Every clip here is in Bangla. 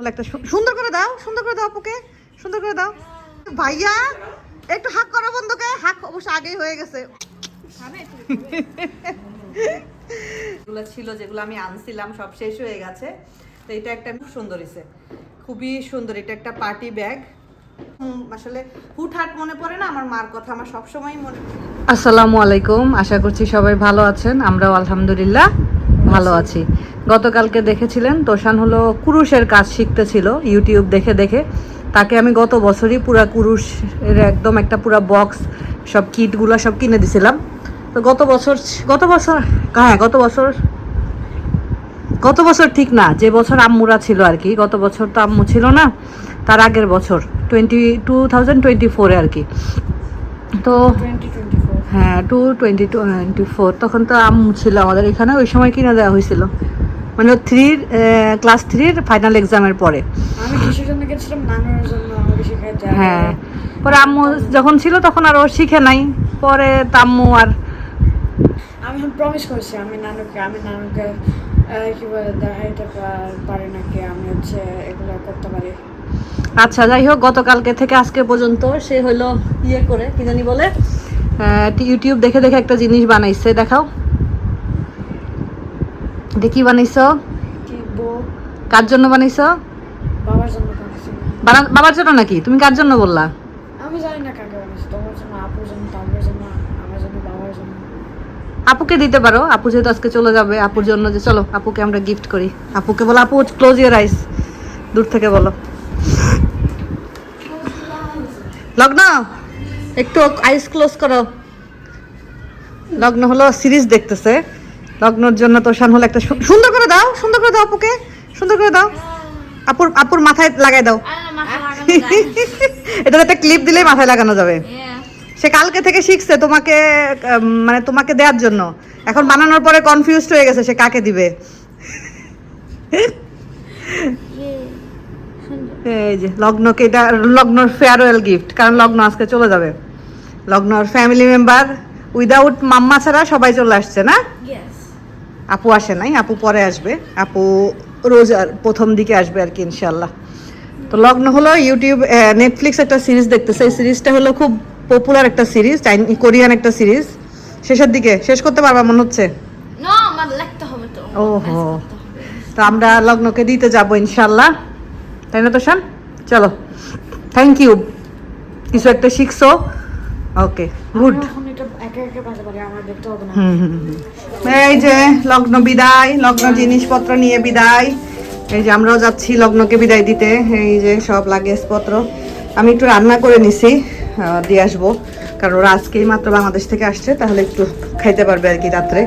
বলে একটা সুন্দর করে দাও সুন্দর করে দাও আপুকে সুন্দর করে দাও। ভাইয়া একটু হাক করো বন্ধুকে। হাক অবশ্য আগেই হয়ে গেছে। এগুলো ছিল যেগুলো আমি আনছিলাম সব শেষ হয়ে গেছে। তো এটা একটা খুব সুন্দর হয়েছে খুবই সুন্দর এটা একটা পার্টি ব্যাগ। আসলে হুটহাট মনে পড়ে না? আমার মার কথা আমার সবসময় মনে আসসালামু আলাইকুম আশা করছি সবাই ভালো আছেন। আমরাও আলহামদুলিল্লাহ ভালো আছি। গতকালকে দেখেছিলেন তোষান হলো কুরুশের কাজ শিখতেছিল ইউটিউব দেখে দেখে। তাকে আমি গত বছরই পুরা কুরুশের একদম একটা পুরা বক্স সব কিটগুলো সব কিনে দিছিলাম। তো গত বছর গত বছর হ্যাঁ গত বছর গত বছর ঠিক না যে বছর আম্মুরা ছিল আর কি গত বছর তো আম্মু ছিল না তার আগের বছর টোয়েন্টি টু থাউজেন্ড টোয়েন্টি ফোরে আর কি। তো হ্যাঁ টু টোয়েন্টি টোয়েন্টি ফোর তখন তো আম্মু ছিল আমাদের এখানে ওই সময় কিনে দেওয়া হয়েছিল। মানে থ্রির ক্লাস থ্রির ফাইনাল এক্সামের পরে। আমি কিসের জন্য গেছিলাম নানার আমাকে শেখাতে হ্যাঁ। পরে আম্মু যখন ছিল তখন আর ও শিখে নাই। পরে তাম্মু আর আমি প্রমিস করেছি আমি নানুকে আমি নানুকে কি বলে দেখাইতে পার- নাকি আমি হচ্ছে এগুলো করতে পারি। আচ্ছা যাই হোক গতকালকে থেকে আজকে পর্যন্ত সে হলো ইয়ে করে কি জানি বলে ইউটিউব দেখে দেখে একটা জিনিস বানাইছে দেখাও। দেখি বানাইছো? কি বউ কার জন্য বানাইছো? বাবার জন্য বাবার জন্য নাকি? তুমি কার জন্য বললা? আমি জানি না কাকে বানিয়েছি তোমার জন্য আপুর জন্য তোমার জন্য আমার জন্য বাবার জন্য। আপুকে দিতে পারো। আপু যেহেতু আজকে চলে যাবে আপুর জন্য যে চলো আপুকে আমরা গিফট করি। আপুকে বলো আপু ক্লোজ ইয়ার আইস দূর থেকে বলো। লগ্ন একটু আইস ক্লোজ করো। লগ্ন হলো সিরিজ দেখতেছে। লগ্নর জন্য তো শান হলো একটা সুন্দর করে দাও সুন্দর করে দাও আপুকে সুন্দর করে দাও। আপুর আপুর মাথায় লাগাই দাও। এটা একটা ক্লিপ দিলেই মাথায় লাগানো যাবে। সে কালকে থেকে শিখছে তোমাকে মানে তোমাকে দেওয়ার জন্য। এখন বানানোর পরে কনফিউজড হয়ে গেছে সে কাকে দিবে। এই যে লগ্নকে এটা লগ্নর ফেয়ারওয়েল গিফট কারণ লগ্ন আজকে চলে যাবে। লগ্নর ফ্যামিলি মেম্বার উইদাউট মাম্মা ছাড়া সবাই চলে আসছে না? আপু আসে নাই আপু পরে আসবে। আপু রোজ আর প্রথম দিকে আসবে আর কি ইনশাল্লাহ তো লগ্ন হলো ইউটিউব নেটফ্লিক্স একটা সিরিজ দেখতেছে। এই সিরিজটা হলো খুব পপুলার একটা সিরিজ কোরিয়ান একটা সিরিজ শেষের দিকে শেষ করতে পারবা মনে হচ্ছে? ওহো। তো আমরা লগ্নকে দিতে যাব ইনশাল্লাহ তাই না তো শান চলো। থ্যাংক ইউ কিছু একটা শিখছো? ওকে গুড না। এই যে লগ্ন বিদায় লগ্ন জিনিসপত্র নিয়ে বিদায়। এই যে আমরাও যাচ্ছি লগ্নকে বিদায় দিতে। এই যে সব লাগেজ পত্র আমি একটু রান্না করে নিছি দিয়ে আসব। কারণ ওরা আজকেই মাত্র বাংলাদেশ থেকে আসছে তাহলে একটু খাইতে পারবে আর কি রাত্রে।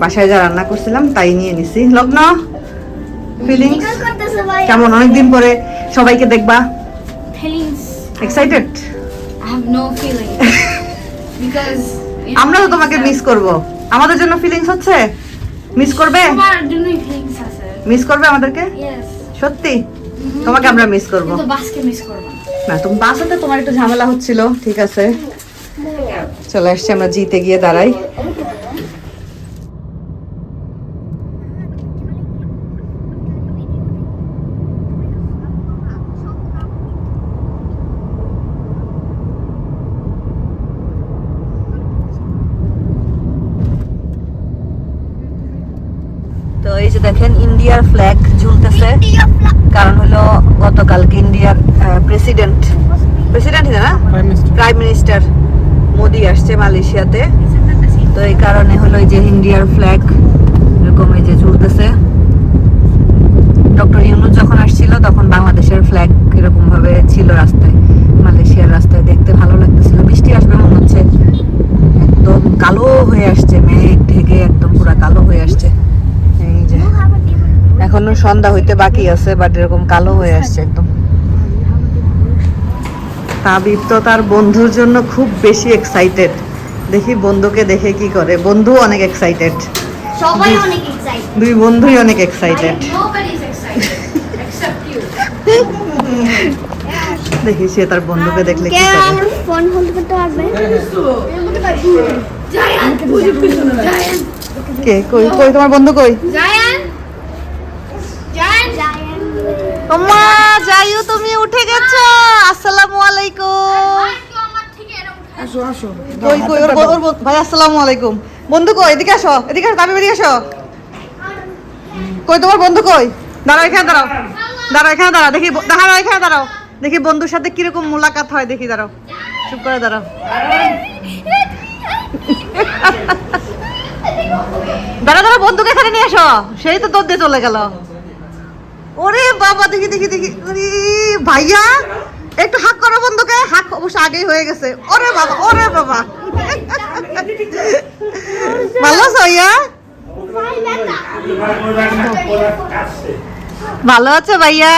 বাসায় যা রান্না করছিলাম তাই নিয়ে নিছি। লগ্ন ফিলিংস কেমন? অনেকদিন পরে সবাইকে দেখবা। Excited I have no feeling because you আমরা তো তোমাকে মিস করব। আমাদের জন্য ফিলিংস হচ্ছে? মিস করবে? তোমার জন্যই ফিলিংস আছে। মিস করবে আমাদেরকে? यस সত্যি? তোমাকে আমরা মিস করব। কিন্তু বাসকে মিস করব না। তুমি বাসাতে তোমার একটু ঝামেলা হচ্ছিল ঠিক আছে। চলে আসছি আমরা জিতে গিয়ে দাঁড়াই তো এই যে দেখেন ইন্ডিয়ার ফ্ল্যাগ ঝুলতেছে। কারণ হলো গতকালকে ইন্ডিয়ার প্রেসিডেন্ট প্রেসিডেন্ট না? প্রাইম মিনিস্টার মোদি আসছে মালয়েশিয়াতে। তো এই কারণে হলো এই যে ইন্ডিয়ার ফ্ল্যাগ এরকম এই যে ঝুলতেছে। ডক্টর ইউনুস যখন আসছিল তখন বাংলাদেশের ফ্ল্যাগ এরকম ভাবে ছিল রাস্তায়। মালয়েশিয়ার রাস্তায় দেখতে ভালো লাগতেছিল। বৃষ্টি আসবে মনে হচ্ছে। একদম কালো হয়ে আসছে। মেঘ ঢেকে একদম পুরো কালো হয়ে আসছে। এই যে এখনও সন্ধ্যা হইতে বাকি আছে বাট এরকম কালো হয়ে আসছে একদম। তাবিব তো তার বন্ধুর জন্য খুব বেশি এক্সাইটেড দেখি বন্ধুকে দেখে কি করে। বন্ধু অনেক এক্সাইটেড সবাই অনেক এক্সাইটেড দুই বন্ধুই অনেক excited nobody is excited except you. দেখি সে তার বন্ধুকে দেখলে কি করে। ফোন হোল্ড করতে পারবে? জায়ান জায়ান কে? কই কই তোমার বন্ধু কই? জায়ান জায়ান জায়ান মা যাইও তুমি উঠে গেছো। আসসালামু আলাইকুম। আসো আসো। কই কই ওর ওর ওর- ভাই আসসালামু আলাইকুম। বন্ধু কই? এদিকে আসো এদিকে আসো দাবি এদিকে আসো। কই তোমার বন্ধু কই? দাঁড়াও এখানে দাঁড়াও। দাঁড়াও এখানে দাঁড়াও। দেখি দাঁড়াও এখানে দাঁড়াও। দেখি বন্ধুর সাথে কীরকম মোলাকাত হয় দেখি দাঁড়াও। চুপ করে দাঁড়াও। দাঁড়া দাঁড়া বন্ধুকে এখানে নিয়ে আসো। সেই তো তোর দিয়ে চলে গেল। ওরে বাবা দেখি দেখি দেখি। ওরে ভাইয়া একটু হাক করো বন্ধুকে। হাক অবশ্য আগেই হয়ে গেছে। ওরে বাবা ওরে বাবা। ভালো আছো ভাইয়া? ভালো আছো ভাইয়া?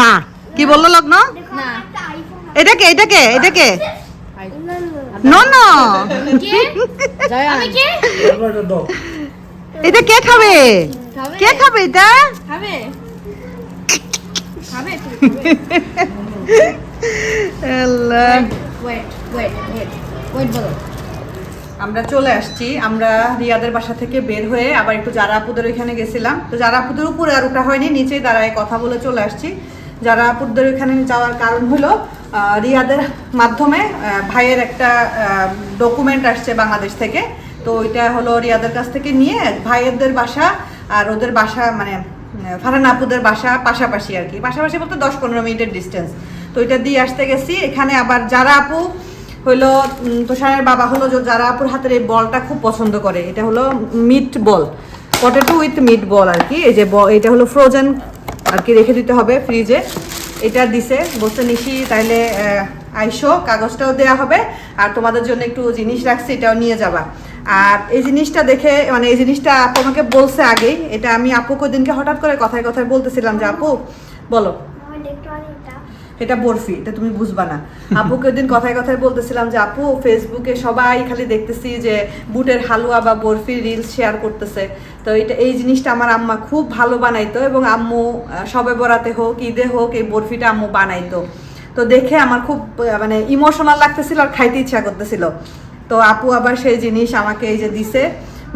না কি বলল লগ্ন? এটা কে এটা কে এটা কে? নো নো এটা কে খাবে? কে খাবে এটা? আল্লাহ। Wait. Wait, বলো। আমরা চলে আসছি আমরা রিয়াদের বাসা থেকে বের হয়ে আবার একটু যারা আপুদের ওইখানে গেছিলাম। তো যারা আপুদের উপরে আর ওটা হয়নি নিচেই দাঁড়ায় কথা বলে চলে আসছি। যারা আপুদের ওইখানে যাওয়ার কারণ হলো রিয়াদের মাধ্যমে ভাইয়ের একটা ডকুমেন্ট আসছে বাংলাদেশ থেকে। তো ওইটা হলো রিয়াদের কাছ থেকে নিয়ে ভাইয়েরদের বাসা আর ওদের বাসা মানে ফারহান আপুদের বাসা পাশাপাশি আর কি। পাশাপাশি বলতে দশ পনেরো মিনিটের ডিস্টেন্স তো ওইটা দিয়ে আসতে গেছি। এখানে আবার যারা আপু হলো তুষারের বাবা হলো যারা আপুর হাতের এই বলটা খুব পছন্দ করে, এটা হলো meet ball potato with meet বল আর কি। এই যে এটা হলো ফ্রোজেন আর কি রেখে দিতে হবে ফ্রিজে এটা দিছে বসে নিশি, তাইলে আইসো, কাগজটাও দেওয়া হবে। আর তোমাদের জন্য একটু জিনিস রাখছি, এটাও নিয়ে যাবা। আর এই জিনিসটা দেখে মানে এই জিনিসটা আপু আমাকে বলছে আগেই, এটা আমি আপুকে দিনকে হঠাৎ করে কথায় কথায় বলতেছিলাম যে, আপু, বলো। এটা বরফি, এটা তুমি বুঝবা না। আপুকে দিন কথায় কথায় বলতেছিলাম যে, আপু ফেসবুকে সবাই খালি দেখতেছি যে, বুটের হালুয়া বা বরফি রিলস শেয়ার করতেছে। তো এটা, এই জিনিসটা আমার আম্মা খুব ভালো বানাইতো এবং আম্মু সবে বরাতে হোক, ঈদে হোক, এই বরফিটা আম্মু বানাইতো। তো দেখে আমার খুব মানে ইমোশনাল লাগতেছিল আর খাইতে ইচ্ছা করতেছিল। তো আপু আবার সেই জিনিস আমাকে এই যে দিছে।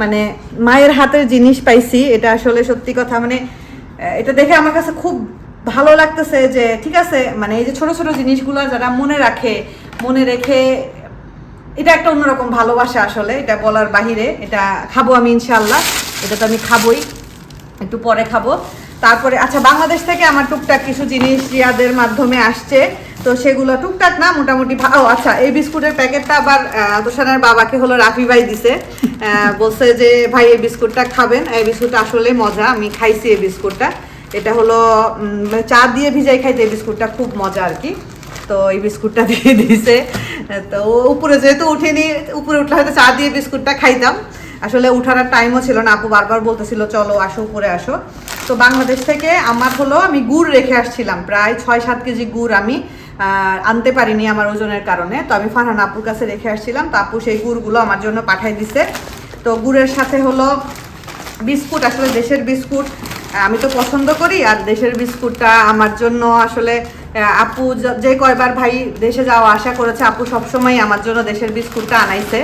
মানে মায়ের হাতের জিনিস পাইছি, এটা আসলে সত্যি কথা। মানে এটা দেখে আমার কাছে খুব ভালো লাগতেছে যে, ঠিক আছে মানে এই যে ছোট ছোট জিনিসগুলো যারা মনে রাখে, মনে রেখে, এটা একটা অন্যরকম ভালোবাসা আসলে, এটা বলার বাহিরে। এটা খাব আমি ইনশাল্লাহ এটা তো আমি খাবোই, একটু পরে খাব। তারপরে আচ্ছা বাংলাদেশ থেকে আমার টুকটাক কিছু জিনিস রিয়াদের মাধ্যমে আসছে। তো সেগুলো টুকটাক না মোটামুটি ভা- ও আচ্ছা এই বিস্কুটের প্যাকেটটা আবার তোষানের বাবাকে হলো রাফি ভাই দিছে। বলছে যে ভাই এই বিস্কুটটা খাবেন। এই বিস্কুটটা আসলে মজা আমি খাইছি এই বিস্কুটটা। এটা হলো চা দিয়ে ভিজাই খাইতে এই বিস্কুটটা খুব মজা আর কি। তো এই বিস্কুটটা দিয়ে দিছে। তো উপরে যেহেতু উঠেনি উপরে উঠলে হয়তো চা দিয়ে বিস্কুটটা খাইতাম। আসলে উঠার টাইমও ছিল না। আপু বারবার বলতেছিল চলো আসো উপরে আসো। তো বাংলাদেশ থেকে আমার হলো আমি গুড় রেখে আসছিলাম। প্রায় ছয় সাত কেজি গুড় আমি আনতে পারিনি আমার ওজনের কারণে। তো আমি ফারহান আপুর কাছে রেখে আসছিলাম। তো আপু সেই গুড়গুলো আমার জন্য পাঠাই দিছে। তো গুড়ের সাথে হলো বিস্কুট, আসলে দেশের বিস্কুট। আমি তো পছন্দ করি আর দেশের বিস্কুটটা আমার জন্য আসলে আপু যে কয়বার ভাই দেশে যাওয়া আশা করেছে, আপু সবসময় আমার জন্য দেশের বিস্কুটটা আনাইছে।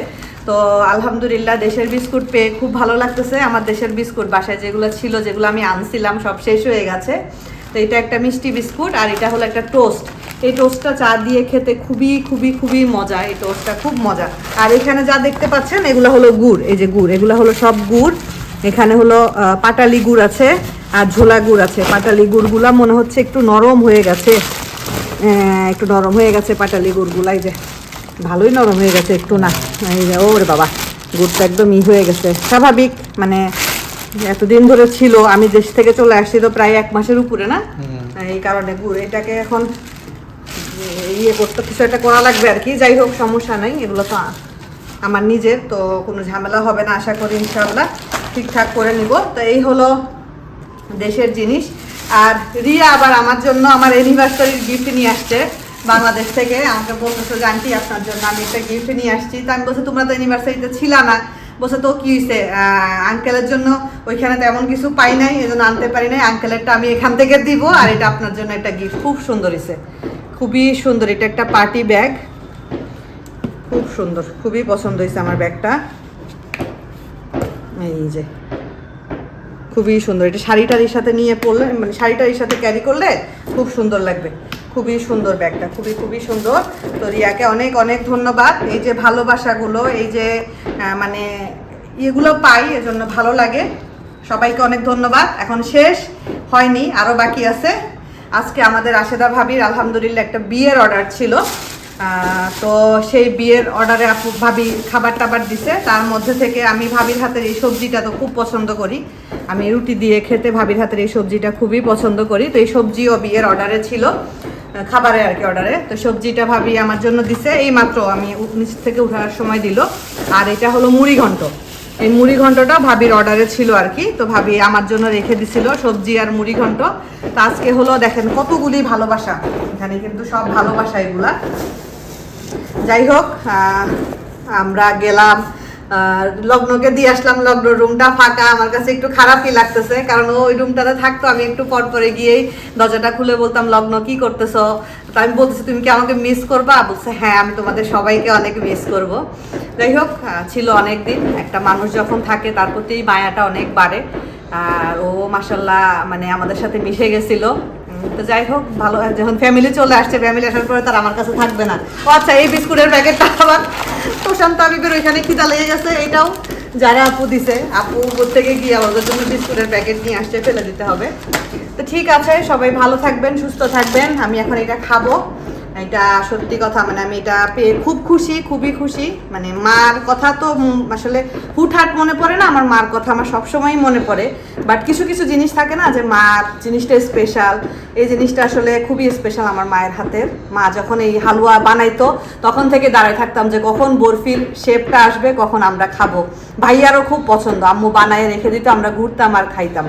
তো আলহামদুলিল্লাহ দেশের বিস্কুট পেয়ে খুব ভালো লাগতেছে। আমার দেশের বিস্কুট বাসায় যেগুলো ছিল, যেগুলো আমি আনছিলাম, সব শেষ হয়ে গেছে। তো এটা একটা মিষ্টি বিস্কুট আর এটা হলো একটা টোস্ট। এই টোস্টটা চা দিয়ে খেতে খুবই খুবই খুবই মজা। এই টোস্টটা খুব মজা। আর এখানে যা দেখতে পাচ্ছেন এগুলো হলো গুড়। এই যে গুড় এগুলো হলো সব গুড়। এখানে হলো পাটালি গুড় আছে আর ঝোলা গুড় আছে। পাটালি গুড়গুলা মনে হচ্ছে একটু নরম হয়ে গেছে। একটু নরম হয়ে গেছে পাটালি গুড়গুলা। এই যে ভালোই নরম হয়ে গেছে একটু না। এই যে ওরে বাবা গুড়টা একদম ই হয়ে গেছে। স্বাভাবিক মানে এতদিন ধরে ছিল। আমি দেশ থেকে চলে আসছি তো প্রায় এক মাসের উপরে না? এই কারণে গুড় এটাকে এখন ইয়ে করতে কিছু একটা করা লাগবে আর কি। যাই হোক, সমস্যা নাই, এগুলো তো আমার নিজের, তো কোনো ঝামেলা হবে না আশা করি ইনশাল্লাহ ঠিকঠাক করে নিব। তো এই হলো দেশের জিনিস। আর রিয়া আবার আমার জন্য আমার অ্যানিভার্সারির গিফট নিয়ে আসছে বাংলাদেশ থেকে। আমাকে বলতেছে যে, আন্টি, আপনার জন্য আমি একটা গিফট নিয়ে আসছি। তো আমি বলছি, তোমরা তো অ্যানিভার্সারিতে ছিলা না। বলছে, তো কি হয়েছে আঙ্কেলের জন্য ওইখানে তেমন কিছু পাই নাই এই জন্য আনতে পারি নাই। আঙ্কেলেরটা আমি এখান থেকে দিব আর এটা আপনার জন্য একটা গিফট খুব সুন্দর হয়েছে খুবই সুন্দর, এটা একটা পার্টি ব্যাগ। খুব সুন্দর, খুবই পছন্দ হয়েছে আমার ব্যাগটা। এই যে, খুবই সুন্দর, এটা শাড়ি টাড়ির সাথে নিয়ে পরলে মানে শাড়ি টাড়ির সাথে ক্যারি করলে খুব সুন্দর লাগবে। খুবই সুন্দর ব্যাগটা, খুবই খুবই সুন্দর। তো রিয়াকে অনেক অনেক ধন্যবাদ। এই যে ভালোবাসাগুলো, এই যে মানে এগুলো পাই, এজন্য ভালো লাগে। সবাইকে অনেক ধন্যবাদ। এখন শেষ, হয়নি আরও বাকি আছে। আজকে আমাদের আশেদা ভাবির আলহামদুলিল্লাহ একটা বিয়ের অর্ডার ছিল। তো সেই বিয়ের অর্ডারে আপু ভাবি খাবার টাবার দিছে। তার মধ্যে থেকে আমি ভাবির হাতের এই সবজিটা তো খুব পছন্দ করি। আমি রুটি দিয়ে খেতে ভাবির হাতের এই সবজিটা খুবই পছন্দ করি। তো এই সবজিও বিয়ের অর্ডারে ছিল খাবারে আর কি অর্ডারে তো সবজিটা ভাবি আমার জন্য দিছে। এই মাত্র আমি নিচ থেকে উঠার সময় দিল। আর এটা হলো মুড়ি ঘন্ট এই মুড়ি ঘন্টটা ভাবির অর্ডারে ছিল আর কি। তো ভাবি আমার জন্য রেখে দিছিল সবজি আর মুড়ি ঘন্ট তো আজকে হলো দেখেন কতগুলি ভালোবাসা। এখানে কিন্তু সব ভালোবাসা এগুলা। যাই হোক আমরা গেলাম লগ্নকে দিয়ে আসলাম লগ্ন রুমটা ফাঁকা। আমার কাছে একটু খারাপই লাগতেছে, কারণ ওই রুমটাতে থাকতো আমি একটু পর পরে গিয়েই দরজাটা খুলে বলতাম, লগ্ন কি করতেছো? তো আমি বলতেছি, তুমি কি আমাকে মিস করবা? বলছে হ্যাঁ আমি তোমাদের সবাইকে অনেক মিস করব। যাই হোক ছিল অনেক দিন। একটা মানুষ যখন থাকে, তার প্রতি মায়াটা অনেক বাড়ে। আর ও মাসাল্লাহ মানে আমাদের সাথে মিশে গেছিল। তো যাই হোক, ভালো, যখন ফ্যামিলি চলে আসছে ফ্যামিলি আসার পরে তার আমার কাছে থাকবে না। ও আচ্ছা এই বিস্কুটের প্যাকেটটা আবার প্রশান্ত আবিবের ওইখানে খিদা লেগে গেছে এটাও যারা আপু দিছে, আপু থেকে গিয়ে আমাদের জন্য বিস্কুটের প্যাকেট নিয়ে আসছে, ফেলে দিতে হবে। তো ঠিক আছে, সবাই ভালো থাকবেন, সুস্থ থাকবেন। আমি এখন এটা খাব। এটা সত্যি কথা মানে আমি এটা পেয়ে খুব খুশি, খুবই খুশি। মানে মার কথা তো আসলে হুটহাট মনে পড়ে না? আমার মার কথা আমার সবসময়ই মনে পড়ে। বাট কিছু কিছু জিনিস থাকে না যে মার জিনিসটা স্পেশাল এই জিনিসটা আসলে খুবই স্পেশাল আমার মায়ের হাতের মা যখন এই হালুয়া বানাইতো, তখন থেকে দাঁড়ায় থাকতাম যে কখন বরফির শেপটা আসবে, কখন আমরা খাব। ভাইয়ারও খুব পছন্দ। আম্মু বানায় রেখে দিত, আমরা ঘুরতাম আর খাইতাম।